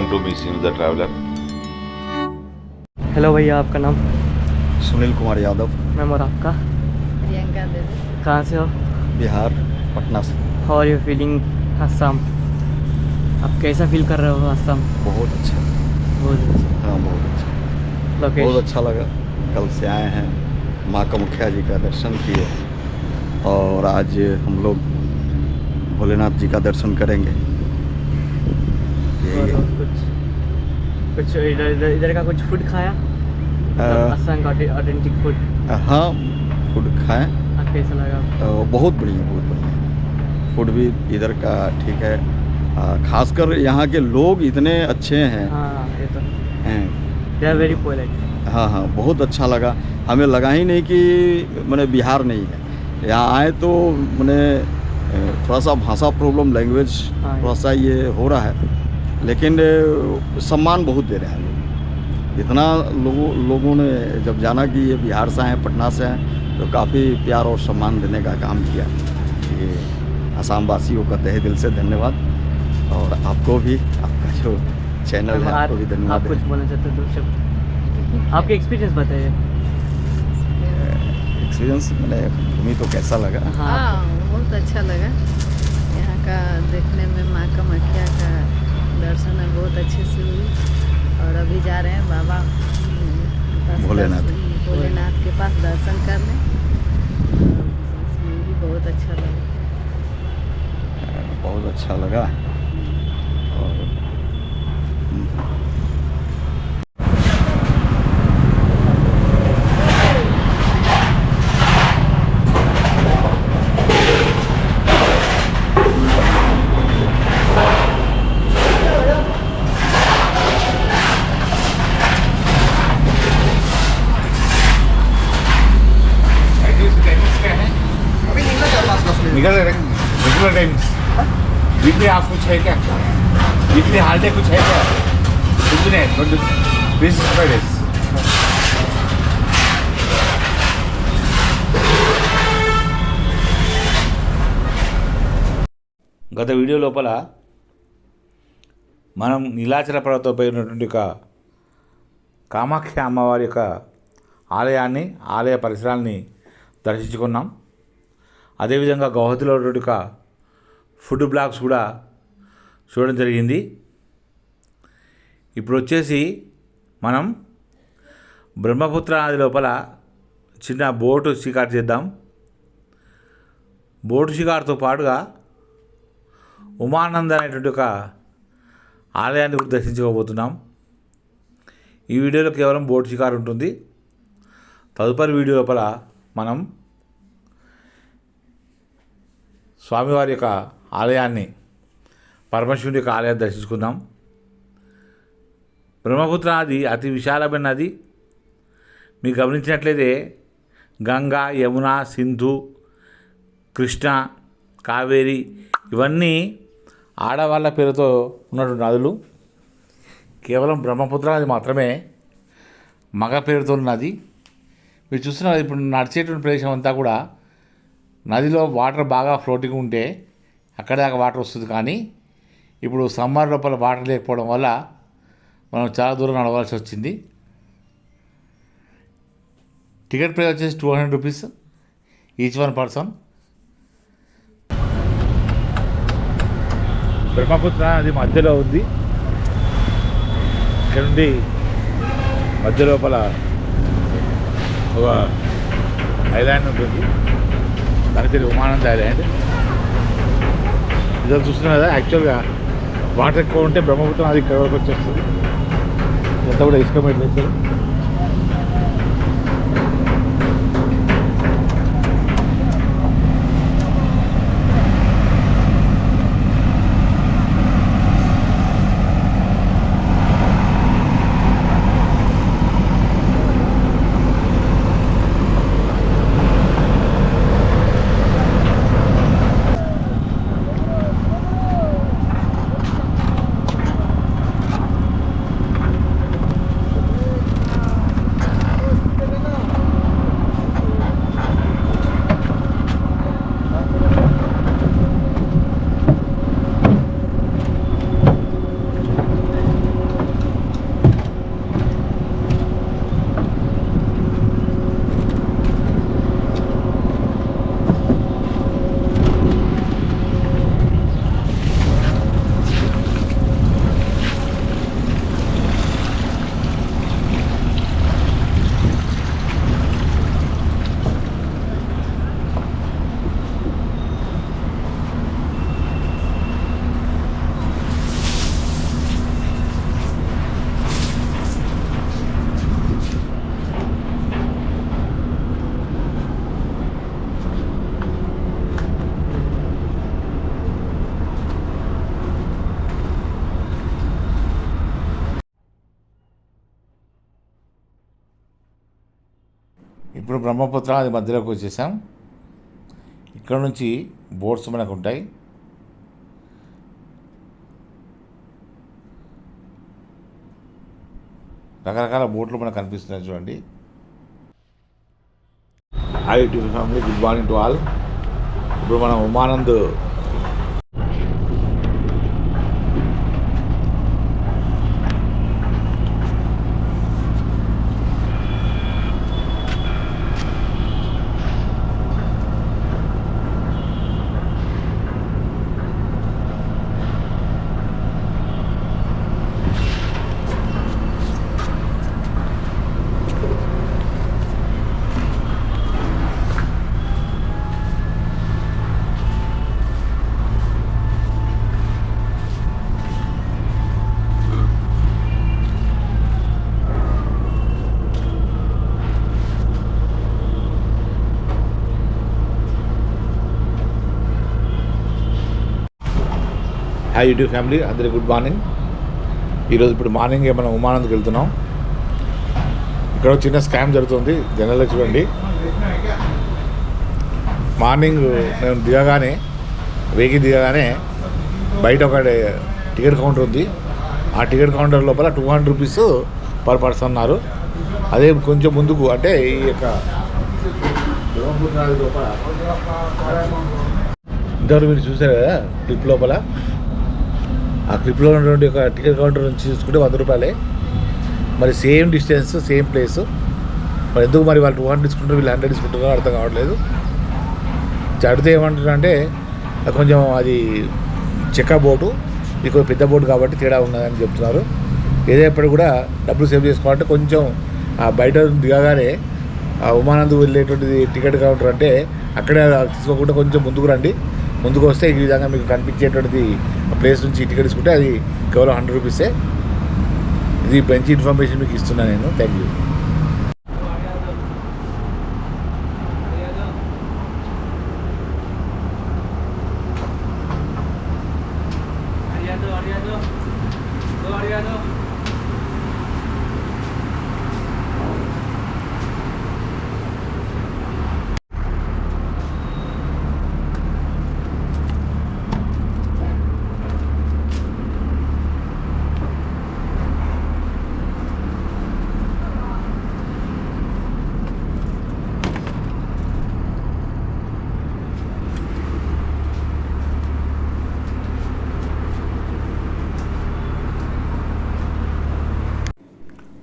Welcome to Miss the Traveler. Hello भैया आपका नाम? सुनील कुमार यादव। मैम और आपका? प्रियंका देवी। कहाँ से हो? बिहार पटना से। How are you feeling Assam आप कैसा फील कर रहे हो असम बहुत अच्छा। बहुत अच्छा। हाँ बहुत अच्छा। बहुत अच्छा लगा। कल से आए हैं। माँ कामाख्या जी का दर्शन किए। और आज हम लोग भोलेनाथ जी का दर्शन करेंगे। और कुछ कुछ इधर इधर इधर का कुछ फ़ूड खाया? असम का ऑथेंटिक फ़ूड हाँ फ़ूड खाएँ। कैसा लगा? बहुत बढ़िया बहुत बढ़िया। फ़ूड भी इधर का ठीक है। खासकर यहाँ के लोग इतने अच्छे हैं। हाँ ये तो। हैं। दे आर वेरी पोलाइट हाँ हाँ बहुत अच्छा लगा। हमें लगा ही नहीं कि मैंने बिहार नहीं है। यहाँ आए तो मैंने थोड़ा सा भाषा प्रॉब्लम लैंग्वेज हाँ। थोड़ा सा ये हो रहा है। लेकिन सम्मान बहुत दे रहे हैं लोग। इतना लोगों लोगों ने जब जाना कि ये बिहार से हैं पटना से हैं तो काफ़ी प्यार और सम्मान देने का काम किया। ये आसाम वासियों का तहे दिल से धन्यवाद। और आपको भी आपका जो चैनल है आपको भी आप धन्यवाद कुछ बोलना चाहते हो तो शब्द आपके एक्सपीरियंस बताइए। एक्सपीरियंस मैंने तुम्हें तो कैसा लगा? हाँ बहुत अच्छा लगा यहाँ का देखने में माँ कामाख्या का दर्शन है बहुत अच्छे से हुई। और अभी जा रहे हैं बाबा भोलेनाथ। भोलेनाथ के पास दर्शन करने। भी बहुत अच्छा लगा। बहुत अच्छा लगा। और वीकली हाफ कुछ है क्या वीकली हॉलीडे कुछ है क्या कुछ भी नहीं ट्वेंटी बीस फाइव डेज గత వీడియో లోపల మనం నీలాచల పర్వతంపై ఉన్నటువంటి ఒక కామాఖ్య అమ్మవారి యొక్క ఆలయాన్ని ఆలయ పరిసరాల్ని దర్శించుకున్నాం అదేవిధంగా గౌహతిలో ఉన్నటువంటి ఒక ఫుడ్ బ్లాగ్స్ కూడా చూడడం జరిగింది. ఇప్పుడు వచ్చేసి మనం బ్రహ్మపుత్ర నది లోపల చిన్న బోటు షికారు చేద్దాం. బోటు షికారుతో పాటుగా ఉమానంద అనేటువంటి ఒక ఆలయాన్ని కూడా దర్శించుకోబోతున్నాం. ఈ వీడియోలో కేవలం బోటు షికారు ఉంటుంది. తదుపరి వీడియో లోపల మనం స్వామివారి యొక్క ఆలయాన్ని పరమశివుని యొక్క ఆలయాన్ని దర్శించుకుందాం. బ్రహ్మపుత్ర నది అతి విశాలమైన నది. మీరు గమనించినట్లయితే గంగా యమున సింధు కృష్ణ కావేరి ఇవన్నీ ఆడవాళ్ళ పేరుతో ఉన్నటువంటి నదులు. కేవలం బ్రహ్మపుత్ర నది మాత్రమే మగ పేరుతో ఉన్నది మీరు చూస్తున్నారు ఇప్పుడు నడిచేటువంటి ప్రదేశం అంతా కూడా నదిలో వాటర్ బాగా ఫ్లోటింగ్ ఉంటే అక్కడ దాకా వాటర్ వస్తుంది కానీ ఇప్పుడు సమ్మర్ లోపల వాటర్ లేకపోవడం వల్ల మనం చాలా దూరం నడవాల్సి వచ్చింది. టికెట్ ప్రైస్ వచ్చేసి two hundred rupees each one person. Brahmaputra అది మధ్యలో ఉంది. ఇక్కడ నుండి మధ్య లోపల ఒక ఐలాండ్ ఉంటుంది. దాని విమానం ఉమానంద ఐలాండ్ ఇదంతా చూస్తున్నారు కదా యాక్చువల్గా వాటర్ ఎక్కువ ఉంటే బ్రహ్మపుత్రం అది ఇక్కడ వరకు వచ్చేస్తుంది. ఇదంతా కూడా ఇసుక మీద ఇప్పుడు బ్రహ్మపుత్ర అది మధ్యలోకి వచ్చేసాం. ఇక్కడ నుంచి బోట్స్ మనకు ఉంటాయి. రకరకాల బోట్లు మనకు కనిపిస్తున్నాయి చూడండి. Hi to family good morning to all. ఇప్పుడు మనం ఉమానంద్ హాయ్ యూట్యూబ్ ఫ్యామిలీ అందరికి గుడ్ మార్నింగ్ ఈరోజు ఇప్పుడు మార్నింగ్ మనం ఉమానంద్కి వెళ్తున్నాం. ఇక్కడ చిన్న స్కామ్ జరుగుతుంది. జనరల్గా చూడండి. మార్నింగ్ మేము దిగగానే వెహికల్ దిగగానే బయట ఒక టికెట్ కౌంటర్ ఉంది. ఆ టికెట్ కౌంటర్ లోపల two hundred rupees per per అన్నారు. అదే కొంచెం ముందుకు అంటే ఈ యొక్క లోపల. ఇంతవరకు మీరు చూసారు కదా ట్రిప్ లోపల? ఆ క్లిప్లో ఉన్నటువంటి ఒక టికెట్ కౌంటర్ నుంచి చూసుకుంటే వంద రూపాయలే. మరి సేమ్ డిస్టెన్స్ సేమ్ ప్లేస్. మరి ఎందుకు మరి వాళ్ళు టూ హండ్రెడ్ తీసుకుంటారు? వీళ్ళు హండ్రెడ్ తీసుకుంటారో అర్థం కావట్లేదు. చడితే ఏమంటారంటే అంటే కొంచెం అది చెక్క బోటు ఇది కొంచెం పెద్ద బోటు కాబట్టి తేడా ఉన్నదని చెప్తున్నారు. ఏదైనప్పటికీ కూడా డబ్బులు సేవ్ చేసుకోవాలంటే కొంచెం ఆ బయట దిగగానే ఆ ఉమానంద్ వెళ్ళేటువంటిది టికెట్ కౌంటర్ అంటే అక్కడే తీసుకోకుండా కొంచెం ముందుకు రండి. ముందుకు వస్తే ఈ విధంగా మీకు కనిపించేటువంటిది ప్లేస్ నుంచి టికెట్ తీసుకుంటే అది కేవలం హండ్రెడ్ రూపీసే. ఇది మంచి ఇన్ఫర్మేషన్ మీకు ఇస్తున్నాను నేను. థ్యాంక్ యూ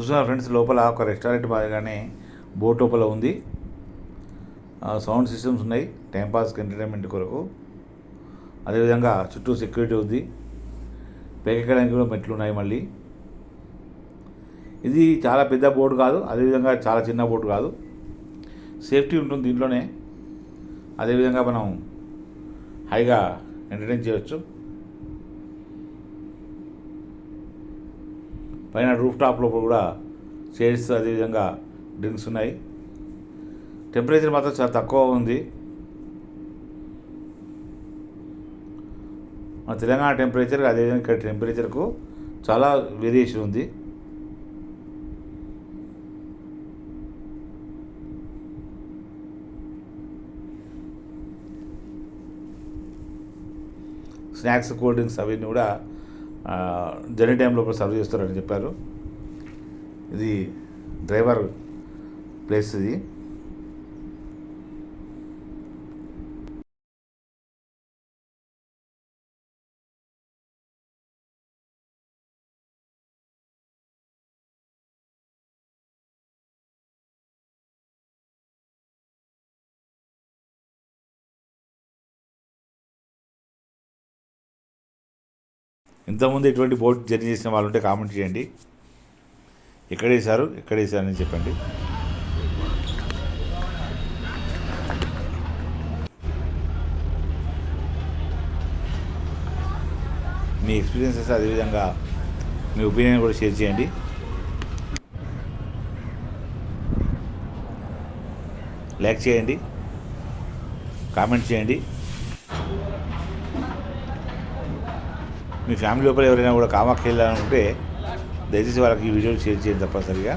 చూస్తున్నారు ఫ్రెండ్స్ లోపల ఒక రెస్టారెంట్ మాదిరిగానే బోట్ లోపల ఉంది. సౌండ్ సిస్టమ్స్ ఉన్నాయి టైంపాస్ ఎంటర్టైన్మెంట్ కొరకు. అదేవిధంగా చుట్టూ సెక్యూరిటీ ఉంది. పేకెక్కడానికి కూడా మెట్లు ఉన్నాయి మళ్ళీ. ఇది చాలా పెద్ద బోట్ కాదు అదేవిధంగా చాలా చిన్న బోట్ కాదు. సేఫ్టీ ఉంటుంది దీంట్లోనే. అదేవిధంగా మనం హైగా ఎంటర్టైన్ చేయవచ్చు పైన రూఫ్ టాప్ లోపల కూడా చైర్స్ అదేవిధంగా డ్రింక్స్ ఉన్నాయి. టెంపరేచర్ మాత్రం చాలా తక్కువ ఉంది. మన తెలంగాణ టెంపరేచర్ అదేవిధంగా ఇక్కడ టెంపరేచర్కు చాలా వేరియేషన్ ఉంది. స్నాక్స్ కూల్ డ్రింక్స్ అవన్నీ కూడా జర్నీ టైంలో సర్వ్ చేస్తారని చెప్పారు. ఇది డ్రైవర్ ప్లేస్ ఇది. ఇంతకుముందు ఇటువంటి బోట్ జర్నీ చేసిన వాళ్ళు ఉంటే కామెంట్ చేయండి. ఎక్కడ వేశారు ఎక్కడ వేశారని చెప్పండి. మీ ఎక్స్పీరియన్సెస్ అదేవిధంగా మీ ఒపీనియన్ కూడా షేర్ చేయండి. లైక్ చేయండి. కామెంట్ చేయండి. మీ ఫ్యామిలీ లోపల ఎవరైనా కూడా కామాఖ్య వెళ్ళాలనుకుంటే దయచేసి వాళ్ళకి ఈ వీడియోలు షేర్ చేయండి తప్పనిసరిగా.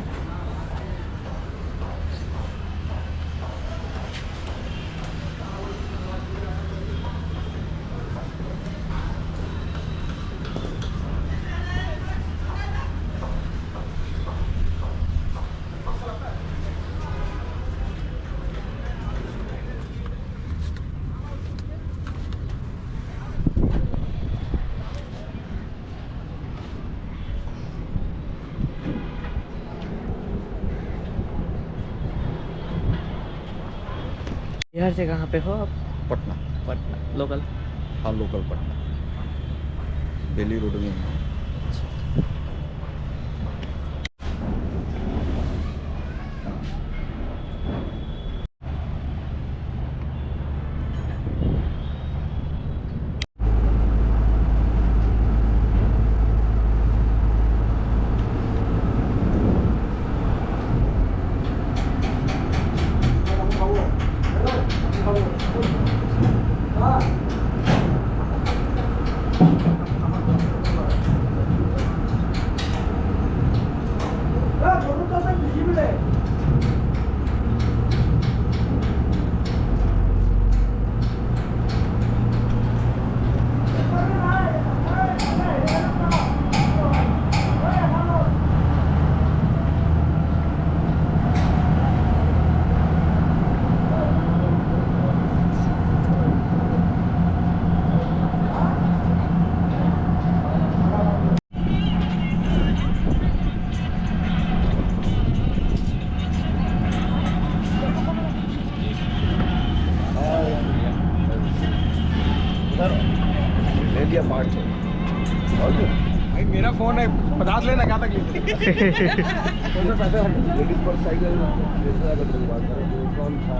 यार से कहाँ पे हो आप? पटना। पटना लोकल हाँ लोकल पटना। दिल्ली रोड में साइकिल कौन था